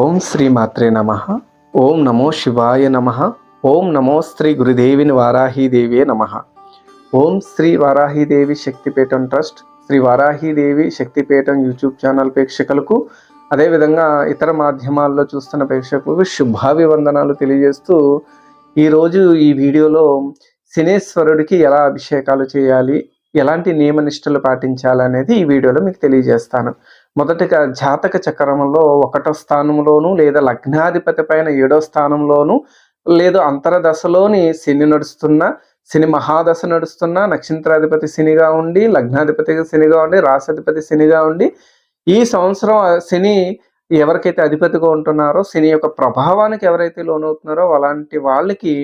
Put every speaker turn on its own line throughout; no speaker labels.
ఓం శ్రీ మాత్రే నమ. ఓం నమో శివాయ నమ. ఓం నమో శ్రీ గురుదేవిని వారాహీదేవియే నమ. ఓం శ్రీ వారాహీదేవి శక్తిపీఠం ట్రస్ట్ శ్రీ వారాహీదేవి శక్తిపీఠం యూట్యూబ్ ఛానల్ ప్రేక్షకులకు అదేవిధంగా ఇతర మాధ్యమాల్లో చూస్తున్న ప్రేక్షకులకు శుభాభివందనాలు తెలియజేస్తూ ఈరోజు ఈ వీడియోలో శనేశ్వరుడికి ఎలా అభిషేకాలు చేయాలి ఎలాంటి నియమనిష్టలు పాటించాలి పాటించాలనేది ఈ వీడియోలో మీకు తెలియజేస్తాను. మొదటిగా జాతక చక్రంలో ఒకటో స్థానంలోను లేదా లగ్నాధిపతి పైన ఏడో స్థానంలోను లేదు అంతరదశలోని శని నడుస్తున్న శని మహాదశ నడుస్తున్న నక్షత్రాధిపతి శనిగా ఉండి లగ్నాధిపతి శనిగా ఉండి రాసాధిపతి శనిగా ఉండి ఈ సంవత్సరం శని ఎవరికైతే అధిపతిగా ఉంటున్నారో శని యొక్క ప్రభావానికి ఎవరైతే లోనవుతున్నారో అలాంటి వాళ్ళకి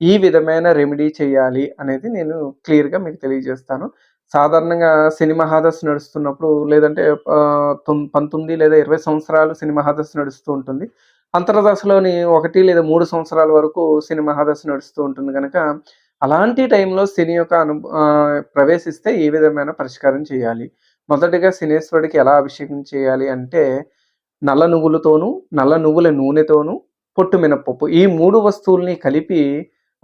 ఈ విధమైన రెమెడీ చేయాలి అనేది నేను క్లియర్గా మీకు తెలియజేస్తాను. సాధారణంగా సినిమా హాదస్ నడుస్తున్నప్పుడు లేదంటే పంతొమ్మిది లేదా ఇరవై సంవత్సరాలు సినిమా హాదస్ నడుస్తూ ఉంటుంది. అంతర్దశలోని ఒకటి లేదా మూడు సంవత్సరాల వరకు సినిమా హాదస్ నడుస్తూ ఉంటుంది కనుక అలాంటి టైంలో సినీ యొక్క అను ప్రవేశిస్తే ఏ విధమైన పరిష్కారం చేయాలి? మొదటిగా సినేశ్వరుడికి ఎలా అభిషేకం చేయాలి అంటే నల్ల నువ్వులతోనూ నల్ల నువ్వుల నూనెతోనూ పొట్టు మినపప్పు ఈ మూడు వస్తువుల్ని కలిపి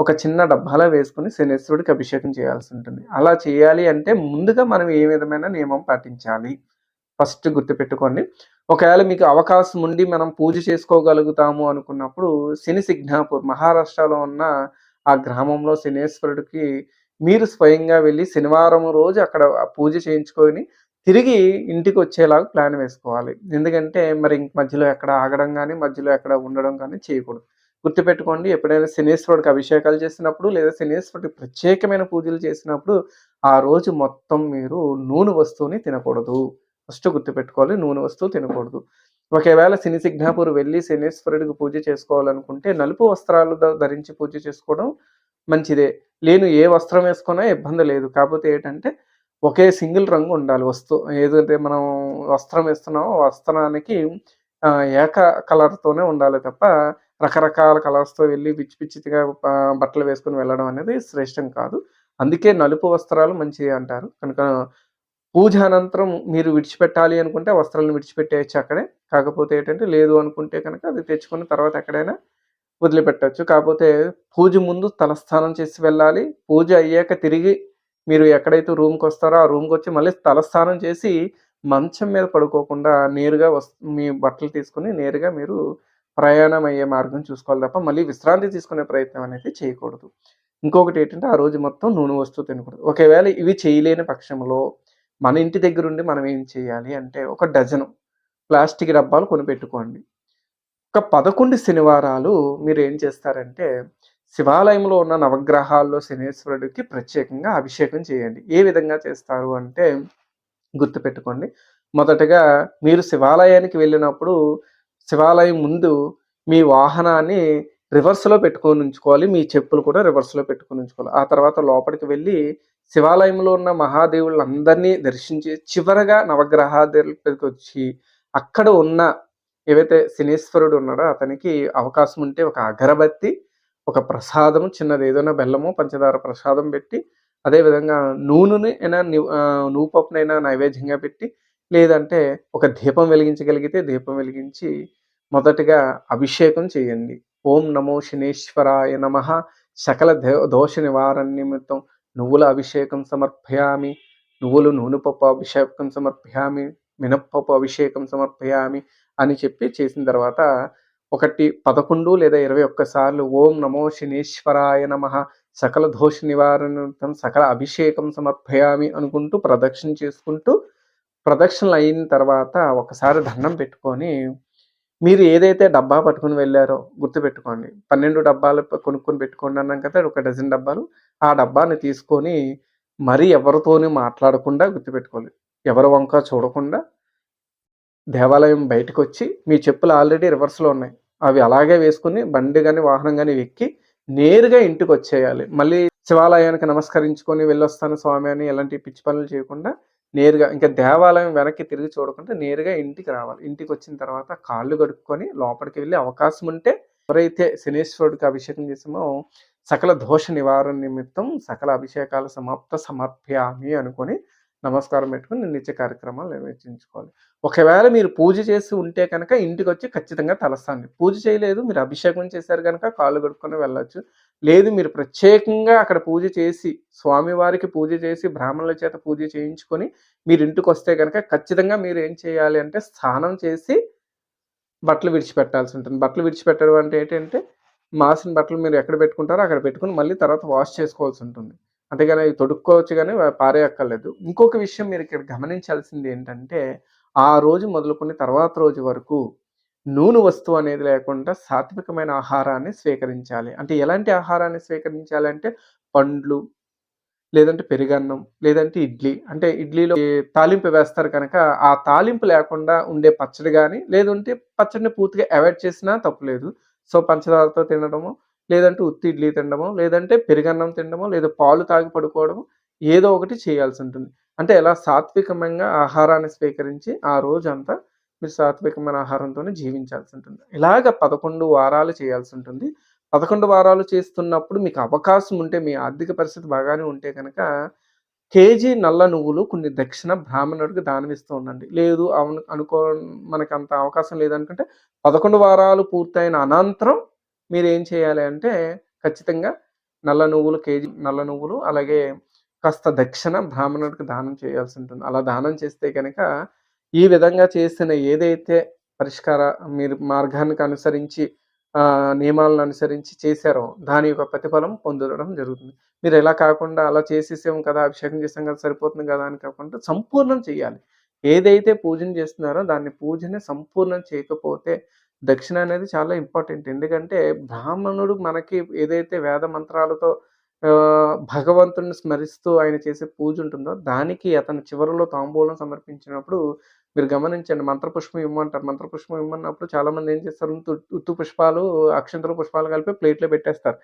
ఒక చిన్న డబ్బాలో వేసుకుని శనేశ్వరుడికి అభిషేకం చేయాల్సి ఉంటుంది. అలా చేయాలి అంటే ముందుగా మనం ఏ విధమైన నియమం పాటించాలి? ఫస్ట్ గుర్తుపెట్టుకోండి. ఒకవేళ మీకు అవకాశం ఉండి మనం పూజ చేసుకోగలుగుతాము అనుకున్నప్పుడు శని సిగ్నాపూర్ మహారాష్ట్రలో ఉన్న ఆ గ్రామంలో శనేశ్వరుడికి మీరు స్వయంగా వెళ్ళి శనివారం రోజు అక్కడ పూజ చేయించుకొని తిరిగి ఇంటికి వచ్చేలాగా ప్లాన్ వేసుకోవాలి. ఎందుకంటే మరి మధ్యలో ఎక్కడ ఆగడం కానీ మధ్యలో ఎక్కడ ఉండడం కానీ చేయకూడదు. గుర్తుపెట్టుకోండి ఎప్పుడైనా శనేశ్వరుడికి అభిషేకాలు చేసినప్పుడు లేదా శనేశ్వరుడికి ప్రత్యేకమైన పూజలు చేసినప్పుడు ఆ రోజు మొత్తం మీరు నూనె వస్తువుని తినకూడదు. ఫస్ట్ గుర్తుపెట్టుకోవాలి నూనె వస్తువు తినకూడదు. ఒకవేళ శని సిగ్నాపూర్ వెళ్ళి శనేశ్వరుడికి పూజ చేసుకోవాలనుకుంటే నలుపు వస్త్రాలు ధరించి పూజ చేసుకోవడం మంచిదే. లేను ఏ వస్త్రం వేసుకున్నా ఇబ్బంది లేదు. కాకపోతే ఏంటంటే ఒకే సింగిల్ రంగు ఉండాలి వస్తు ఏదైతే మనం వస్త్రం వేస్తున్నామో వస్త్రానికి ఏక కలర్తోనే ఉండాలి తప్ప రకరకాల కలర్స్తో వెళ్ళి పిచ్చి పిచ్చిగా బట్టలు వేసుకొని వెళ్ళడం అనేది శ్రేష్టం కాదు. అందుకే నలుపు వస్త్రాలు మంచిది అంటారు. కనుక పూజ అనంతరం మీరు విడిచిపెట్టాలి అనుకుంటే వస్త్రాలను విడిచిపెట్టేయచ్చు అక్కడే. కాకపోతే ఏంటంటే లేదు అనుకుంటే కనుక అది తెచ్చుకున్న తర్వాత ఎక్కడైనా వదిలిపెట్టవచ్చు కాకపోతే పూజ ముందు తలస్నానం చేసి వెళ్ళాలి. పూజ అయ్యాక తిరిగి మీరు ఎక్కడైతే రూమ్కి వస్తారో ఆ రూమ్కి వచ్చి మళ్ళీ తలస్నానం చేసి మంచం మీద పడుకోకుండా నేరుగా వస్ మీ బట్టలు తీసుకుని నేరుగా మీరు ప్రయాణం అయ్యే మార్గం చూసుకోవాలి తప్ప మళ్ళీ విశ్రాంతి తీసుకునే ప్రయత్నం అనేది చేయకూడదు. ఇంకొకటి ఏంటంటే ఆ రోజు మొత్తం నూనె వస్తువు తినకూడదు. ఒకవేళ ఇవి చేయలేని పక్షంలో మన ఇంటి దగ్గర ఉండి మనం ఏం చేయాలి అంటే ఒక డజను ప్లాస్టిక్ డబ్బాలు కొనిపెట్టుకోండి. ఒక పదకొండు శనివారాలు మీరు ఏం చేస్తారంటే శివాలయంలో ఉన్న నవగ్రహాల్లో శనేశ్వరుడికి ప్రత్యేకంగా అభిషేకం చేయండి. ఏ విధంగా చేస్తారు అంటే గుర్తుపెట్టుకోండి. మొదటగా మీరు శివాలయానికి వెళ్ళినప్పుడు శివాలయం ముందు మీ వాహనాన్ని రివర్స్లో పెట్టుకొని ఉంచుకోవాలి. మీ చెప్పులు కూడా రివర్స్లో పెట్టుకొని ఉంచుకోవాలి. ఆ తర్వాత లోపలికి వెళ్ళి శివాలయంలో ఉన్న మహాదేవులందరినీ దర్శించి చివరగా నవగ్రహాదేవులకి వచ్చి అక్కడ ఉన్న ఏవైతే శనీశ్వరుడు ఉన్నాడో అతనికి అవకాశం ఉంటే ఒక అగరబత్తి ఒక ప్రసాదం చిన్నది ఏదైనా బెల్లము పంచదార ప్రసాదం పెట్టి అదేవిధంగా నూనెని అయినా నూపప్పునైనా నైవేద్యంగా పెట్టి లేదంటే ఒక దీపం వెలిగించగలిగితే దీపం వెలిగించి మొదటిగా అభిషేకం చేయండి. ఓం నమో శనేశ్వరాయ నమ. సకల దోష నివారణ నిమిత్తం నువ్వుల అభిషేకం సమర్పయామి. నువ్వులు నూనెపప్పు అభిషేకం సమర్పయామి. మినప్పప్పు అభిషేకం సమర్పయామి అని చెప్పి చేసిన తర్వాత ఒకటి పదకొండు లేదా ఇరవై ఒక్కసార్లు ఓం నమో శనేశ్వరాయ నమ. సకల దోష నివారణ సకల అభిషేకం సమర్పయామి అనుకుంటూ ప్రదక్షిణ చేసుకుంటూ ప్రదక్షిణలు అయిన తర్వాత ఒకసారి దండం పెట్టుకొని మీరు ఏదైతే డబ్బా పట్టుకుని వెళ్ళారో గుర్తుపెట్టుకోండి. పన్నెండు డబ్బాలు కొనుక్కొని పెట్టుకోండి అన్నాం కదా ఒక డజన్ డబ్బాలు. ఆ డబ్బాని తీసుకొని మరి ఎవరితోనూ మాట్లాడకుండా గుర్తుపెట్టుకోవాలి ఎవరి వంక చూడకుండా దేవాలయం బయటకు వచ్చి మీ చెప్పులు ఆల్రెడీ రివర్స్లో ఉన్నాయి. అవి అలాగే వేసుకుని బండి కానీ వాహనం కానీ ఎక్కి నేరుగా ఇంటికి వచ్చేయాలి మళ్ళీ శివాలయానికి నమస్కరించుకొని వెళ్ళొస్తాను స్వామి అని ఎలాంటి పిచ్చి పనులు చేయకుండా నేరుగా ఇంకా దేవాలయం వెనక్కి తిరిగి చూడకుండా నేరుగా ఇంటికి రావాలి. ఇంటికి వచ్చిన తర్వాత కాళ్ళు కడుక్కొని లోపలికి వెళ్ళే అవకాశం ఉంటే ఎవరైతే శనేశ్వరుడికి అభిషేకం చేసామో సకల దోష నివారణ నిమిత్తం సకల అభిషేకాల సమాప్త సమర్ప్యామి అనుకొని నమస్కారం పెట్టుకుని నిత్య కార్యక్రమాలు నిర్వహించుకోవాలి. ఒకవేళ మీరు పూజ చేసి ఉంటే కనుక ఇంటికి వచ్చి ఖచ్చితంగా తలస్తాండి పూజ చేయలేదు మీరు అభిషేకం చేశారు కనుక కాళ్ళు కడుక్కొని వెళ్ళొచ్చు. లేదు మీరు ప్రత్యేకంగా అక్కడ పూజ చేసి స్వామివారికి పూజ చేసి బ్రాహ్మణుల చేత పూజ చేయించుకొని మీరు ఇంటికి వస్తే కనుక ఖచ్చితంగా మీరు ఏం చేయాలి అంటే స్నానం చేసి బట్టలు విడిచిపెట్టాల్సి ఉంటుంది. బట్టలు విడిచిపెట్టడం అంటే ఏంటంటే మాసిన బట్టలు మీరు ఎక్కడ పెట్టుకుంటారో అక్కడ పెట్టుకుని మళ్ళీ తర్వాత వాష్ చేసుకోవాల్సి ఉంటుంది. అంతేగాని అవి తొడుక్కోవచ్చు కానీ పారేయక్కర్లేదు. ఇంకొక విషయం మీరు ఇక్కడ గమనించాల్సింది ఏంటంటే ఆ రోజు మొదలుకొని తర్వాత రోజు వరకు నూనె వస్తువు అనేది లేకుండా సాత్వికమైన ఆహారాన్ని స్వీకరించాలి. అంటే ఎలాంటి ఆహారాన్ని స్వీకరించాలి అంటే పండ్లు లేదంటే పెరుగన్నం లేదంటే ఇడ్లీ. అంటే ఇడ్లీలో తాలింపు వేస్తారు కనుక ఆ తాలింపు లేకుండా ఉండే పచ్చడి కానీ లేదంటే పచ్చడిని పూర్తిగా అవాయిడ్ చేసినా తప్పులేదు. సో పంచదారతో తినడము లేదంటే ఉత్తి ఇడ్లీ తినడమో లేదంటే పెరుగన్నం తినడమో లేదా పాలు తాగి పడుకోవడము ఏదో ఒకటి చేయాల్సి ఉంటుంది. అంటే ఎలా సాత్వికమైన ఆహారాన్ని స్వీకరించి ఆ రోజంతా మీరు సాత్వికమైన ఆహారంతోనే జీవించాల్సి ఉంటుంది. ఇలాగ పదకొండు వారాలు చేయాల్సి ఉంటుంది. పదకొండు వారాలు చేస్తున్నప్పుడు మీకు అవకాశం ఉంటే మీ ఆర్థిక పరిస్థితి బాగానే ఉంటే కనుక కేజీ నల్ల నువ్వులు కొన్ని దక్షిణ బ్రాహ్మణుడికి దానమిస్తూ ఉండండి. లేదు అవును అనుకో మనకు అంత అవకాశం లేదనుకుంటే పదకొండు వారాలు పూర్తయిన అనంతరం మీరు ఏం చేయాలి అంటే ఖచ్చితంగా నల్ల నువ్వులు కేజీ నల్ల నువ్వులు అలాగే కాస్త దక్షిణ బ్రాహ్మణుడికి దానం చేయాల్సి ఉంటుంది. అలా దానం చేస్తే కనుక ఈ విధంగా చేసిన ఏదైతే పరిష్కార మీరు మార్గానికి అనుసరించి నియమాలను అనుసరించి చేశారో దాని యొక్క ప్రతిఫలం పొందడం జరుగుతుంది. మీరు ఎలా కాకుండా అలా చేసేసాం కదా అభిషేకం చేసాం కదా సరిపోతుంది కదా అని కాకుండా సంపూర్ణం చేయాలి. ఏదైతే పూజను చేస్తున్నారో దాన్ని పూజని సంపూర్ణం చేయకపోతే దక్షిణ అనేది చాలా ఇంపార్టెంట్. ఎందుకంటే బ్రాహ్మణుడు మనకి ఏదైతే వేద మంత్రాలతో భగవంతుడిని స్మరిస్తూ ఆయన చేసే పూజ ఉంటుందో దానికి అతను చివరిలో తాంబూలం సమర్పించినప్పుడు మీరు గమనించండి మంత్రపుష్పం ఇమ్మంటారు. మంత్రపుష్పం ఇమ్మన్నప్పుడు చాలామంది ఏం చేస్తారు? ఉత్తు పుష్పాలు అక్షంతలు పుష్పాలు కలిపి ప్లేట్లో పెట్టేస్తారు.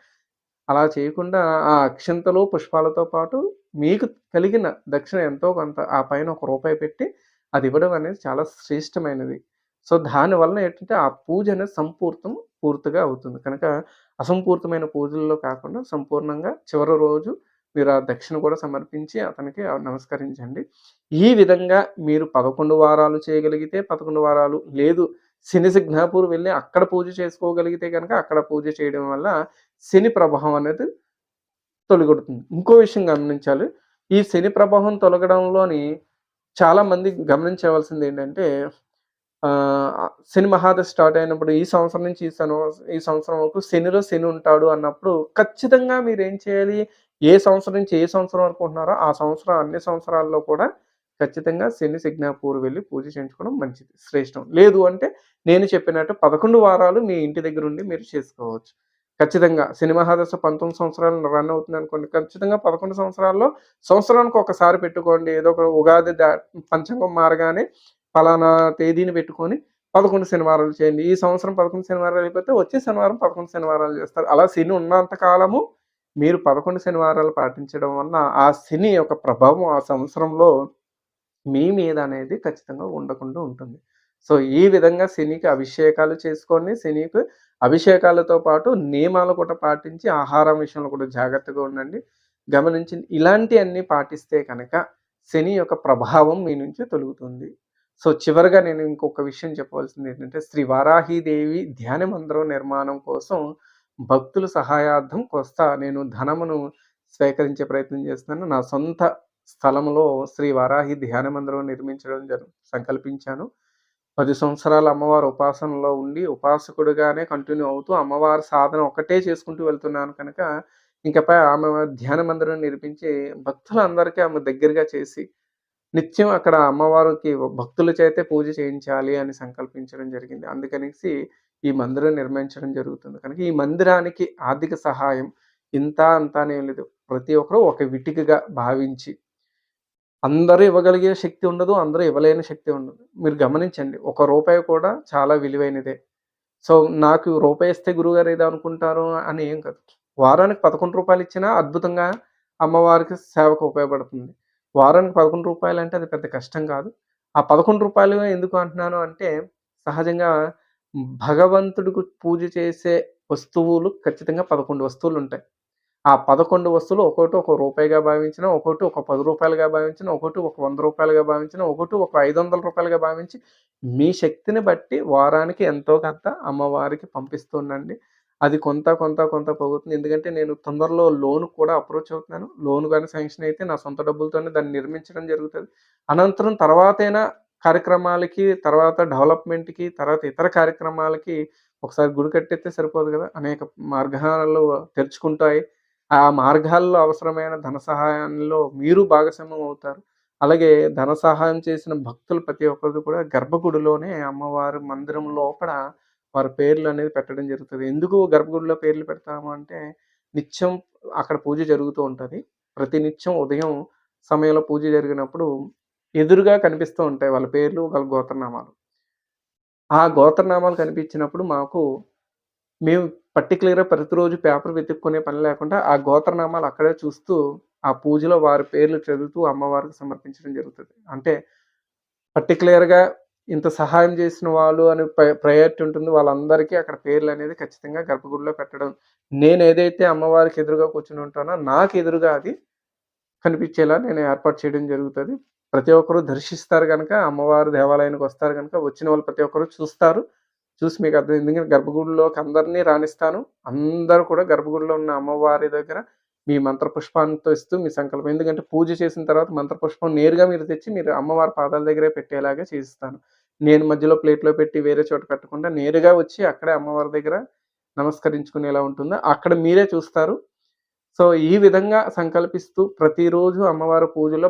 అలా చేయకుండా ఆ అక్షంతలు పుష్పాలతో పాటు మీకు కలిగిన దక్షిణ ఎంతో కొంత ఆ పైన ఒక రూపాయి పెట్టి అది ఇవ్వడం అనేది చాలా శ్రేష్టమైనది. సో దానివల్ల ఏంటంటే ఆ పూజ అనేది సంపూర్తం పూర్తిగా అవుతుంది. కనుక అసంపూర్తమైన పూజల్లో కాకుండా సంపూర్ణంగా చివరి రోజు మీరు ఆ దక్షిణ కూడా సమర్పించి అతనికి నమస్కరించండి. ఈ విధంగా మీరు పదకొండు వారాలు చేయగలిగితే పదకొండు వారాలు లేదు శని సిగ్నాపూర్ వెళ్ళి అక్కడ పూజ చేసుకోగలిగితే కనుక అక్కడ పూజ చేయడం వల్ల శని ప్రభావం అనేది తొలగొడుతుంది. ఇంకో విషయం గమనించాలి. ఈ శని ప్రభావం తొలగడంలోని చాలామంది గమనించవలసింది ఏంటంటే శని మహాదశ స్టార్ట్ అయినప్పుడు ఈ సంవత్సరం నుంచి ఈ ఈ సంవత్సరం వరకు శనిలో శని ఉంటాడు అన్నప్పుడు ఖచ్చితంగా మీరు ఏం చేయాలి? ఏ సంవత్సరం నుంచి ఏ సంవత్సరం వరకు ఉంటున్నారో ఆ సంవత్సరం అన్ని సంవత్సరాల్లో కూడా ఖచ్చితంగా శని సిగ్నాపూర్ వెళ్ళి పూజ చేయించుకోవడం మంచిది శ్రేష్టం. లేదు అంటే నేను చెప్పినట్టు పదకొండు వారాలు మీ ఇంటి దగ్గర ఉండి మీరు చేసుకోవచ్చు. ఖచ్చితంగా సినిమా హాదశ పంతొమ్మిది సంవత్సరాలు రన్ అవుతుంది అనుకోండి ఖచ్చితంగా పదకొండు సంవత్సరాల్లో సంవత్సరానికి ఒకసారి పెట్టుకోండి. ఏదో ఒక ఉగాది పంచంగం మారగానే ఫలానా తేదీని పెట్టుకొని పదకొండు శనివారాలు చేయండి. ఈ సంవత్సరం పదకొండు శనివారాలు అయిపోతే వచ్చే శనివారం పదకొండు శనివారాలు చేస్తారు. అలా శని ఉన్నంత కాలము మీరు పదకొండు శనివారాలు పాటించడం వలన ఆ శని యొక్క ప్రభావం ఆ సంవత్సరంలో మీ మీద అనేది ఖచ్చితంగా ఉండకుండా ఉంటుంది. సో ఈ విధంగా శనికి అభిషేకాలు చేసుకొని శనికి అభిషేకాలతో పాటు నియమాలు కూడా పాటించి ఆహారం విషయంలో కూడా జాగ్రత్తగా ఉండండి. గమనించి ఇలాంటి అన్ని పాటిస్తే కనుక శని యొక్క ప్రభావం మీ నుంచి తొలుగుతుంది. సో చివరిగా నేను ఇంకొక విషయం చెప్పవలసింది ఏంటంటే శ్రీ వారాహీదేవి ధ్యాన మందిరం నిర్మాణం కోసం భక్తుల సహాయార్థం కొస్తా నేను ధనమును స్వీకరించే ప్రయత్నం చేస్తున్నాను. నా సొంత స్థలంలో శ్రీ వారాహి ధ్యాన మందిరం నిర్మించడం జరు సంకల్పించాను. పది సంవత్సరాలు అమ్మవారు ఉపాసనలో ఉండి ఉపాసకుడిగానే కంటిన్యూ అవుతూ అమ్మవారి సాధన ఒకటే చేసుకుంటూ వెళ్తున్నాను కనుక ఇంకపై ఆమె ధ్యాన మందిరం నిర్మించి భక్తులందరికీ ఆమె దగ్గరగా చేసి నిత్యం అక్కడ అమ్మవారికి భక్తుల చేతే పూజ చేయించాలి అని సంకల్పించడం జరిగింది. అందుకనేసి ఈ మందిరం నిర్మించడం జరుగుతుంది. కనుక ఈ మందిరానికి ఆర్థిక సహాయం ఇంత అంతానే లేదు. ప్రతి ఒక్కరూ ఒక విటికగా భావించి అందరూ ఇవ్వగలిగే శక్తి ఉండదు అందరూ ఇవ్వలేని శక్తి ఉండదు. మీరు గమనించండి ఒక రూపాయి కూడా చాలా విలువైనదే. సో నాకు రూపాయి ఇస్తే గురువుగారు ఏదో అనుకుంటారు అని ఏం కాదు. వారానికి పదకొండు రూపాయలు ఇచ్చినా అద్భుతంగా అమ్మవారికి సేవకు ఉపయోగపడుతుంది. వారానికి పదకొండు రూపాయలు అంటే అది పెద్ద కష్టం కాదు. ఆ పదకొండు రూపాయలు ఎందుకు అంటున్నాను అంటే సహజంగా భగవంతుడికి పూజ చేసే వస్తువులు ఖచ్చితంగా పదకొండు వస్తువులు ఉంటాయి. ఆ పదకొండు వస్తువులు ఒక్కోటి ఒక రూపాయిగా భావించిన ఒకటి ఒక పది రూపాయలుగా భావించిన ఒకటి ఒక వంద రూపాయలుగా భావించిన ఒకటి ఒక ఐదు వందల రూపాయలుగా భావించి మీ శక్తిని బట్టి వారానికి ఎంతో కొంత అమ్మవారికి పంపిస్తుండండి అది కొంత కొంత కొంత పోగుతుంది ఎందుకంటే నేను తొందరలో లోన్ కూడా అప్రోచ్ అవుతున్నాను. లోన్ కానీ శాంక్షన్ అయితే నా సొంత డబ్బులతోనే దాన్ని నిర్మించడం జరుగుతుంది. అనంతరం తర్వాతైనా కార్యక్రమాలకి తర్వాత డెవలప్మెంట్కి తర్వాత ఇతర కార్యక్రమాలకి ఒకసారి గుడి కట్టెత్తే సరిపోదు కదా. అనేక మార్గాలు తెరుచుకుంటాయి. ఆ మార్గాల్లో అవసరమైన ధన సహాయంలో మీరు భాగస్వామ్యం అవుతారు. అలాగే ధన సహాయం చేసిన భక్తులు ప్రతి ఒక్కరు కూడా గర్భగుడిలోనే అమ్మవారి మందిరం లోపల వారి పేర్లు అనేది పెట్టడం జరుగుతుంది. ఎందుకు గర్భగుడిలో పేర్లు పెడతాము అంటే నిత్యం అక్కడ పూజ జరుగుతూ ఉంటుంది. ప్రతి నిత్యం ఉదయం సమయంలో పూజ జరిగినప్పుడు ఎదురుగా కనిపిస్తూ ఉంటాయి వాళ్ళ పేర్లు వాళ్ళ గోత్రనామాలు. ఆ గోత్రనామాలు కనిపించినప్పుడు మాకు మేము పర్టికులర్‌గా ప్రతిరోజు పేపర్ వెతుక్కునే పని లేకుండా ఆ గోత్రనామాలు అక్కడే చూస్తూ, ఆ పూజలో వారి పేర్లు చదువుతూ అమ్మవారికి సమర్పించడం జరుగుతుంది. అంటే పర్టికులర్గా ఇంత సహాయం చేసిన వాళ్ళు అని ప్రయారిటీ ఉంటుంది. వాళ్ళందరికీ అక్కడ పేర్లు అనేది ఖచ్చితంగా గర్భగుడిలో పెట్టడం. నేనేదైతే అమ్మవారికి ఎదురుగా కూర్చుని ఉంటానో, నాకు ఎదురుగా అది కనిపించేలా నేను ఏర్పాటు చేయడం జరుగుతుంది ప్రతి ఒక్కరు దర్శిస్తారు కనుక అమ్మవారి దేవాలయానికి వస్తారు కనుక వచ్చిన వాళ్ళు ప్రతి ఒక్కరు చూస్తారు. చూసి మీకు అర్థం ఎందుకంటే గర్భగుడిలోకి అందరినీ రాణిస్తాను. అందరూ కూడా గర్భగుడిలో ఉన్న అమ్మవారి దగ్గర మీ మంత్రపుష్పాంతో ఇస్తూ మీ సంకల్పం ఎందుకంటే పూజ చేసిన తర్వాత మంత్ర పుష్పం నేరుగా మీరు తెచ్చి మీరు అమ్మవారి పాదాల దగ్గరే పెట్టేలాగా చేయిస్తాను. నేను మధ్యలో ప్లేట్‌లో పెట్టి వేరే చోట పెట్టకుండా నేరుగా వచ్చి అక్కడే అమ్మవారి దగ్గర నమస్కరించుకునేలా ఉంటుందో అక్కడ మీరే చూస్తారు. సో, ఈ విధంగా సంకల్పిస్తూ ప్రతిరోజు అమ్మవారి పూజలో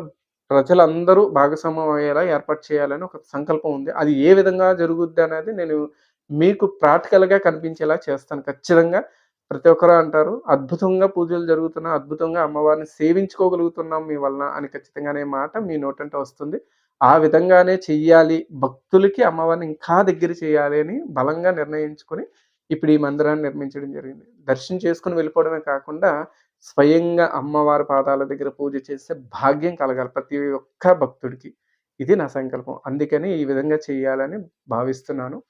ప్రజలందరూ భాగస్వామ్యం అయ్యేలా ఏర్పాటు చేయాలని ఒక సంకల్పం ఉంది. అది ఏ విధంగా జరుగుద్ది అనేది నేను మీకు ప్రాక్టికల్‌గా కనిపించేలా చేస్తాను. ఖచ్చితంగా ప్రతి ఒక్కరు అంటారు, "అద్భుతంగా పూజలు జరుగుతున్నా, అద్భుతంగా అమ్మవారిని సేవించుకోగలుగుతున్నాం మీ వలన" అని ఖచ్చితంగానే మాట మీ నోటంట వస్తుంది. ఆ విధంగానే చెయ్యాలి, భక్తులకి అమ్మవారిని ఇంకా దగ్గర చేయాలి అని బలంగా నిర్ణయించుకొని ఇప్పుడు ఈ మందిరాన్ని నిర్మించడం జరిగింది. దర్శనం చేసుకుని వెళ్ళిపోవడమే కాకుండా స్వయంగా అమ్మవారి పాదాల దగ్గర పూజ చేసే భాగ్యం కలగాలి ప్రతి ఒక్క భక్తుడికి. ఇది నా సంకల్పం. అందుకని ఈ విధంగా చేయాలని భావిస్తున్నాను.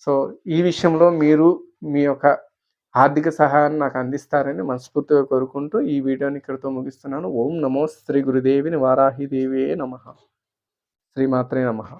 సో, ఈ విషయంలో మీరు మీ యొక్క ఆర్థిక సహాయాన్ని నాకు అందిస్తారని మనస్ఫూర్తిగా కోరుకుంటూ ఈ వీడియోని ఇక్కడితో ముగిస్తున్నాను. ఓం నమో శ్రీ గురుదేవిని వారాహిదేవియే నమ శ్రీమాత్రే నమః.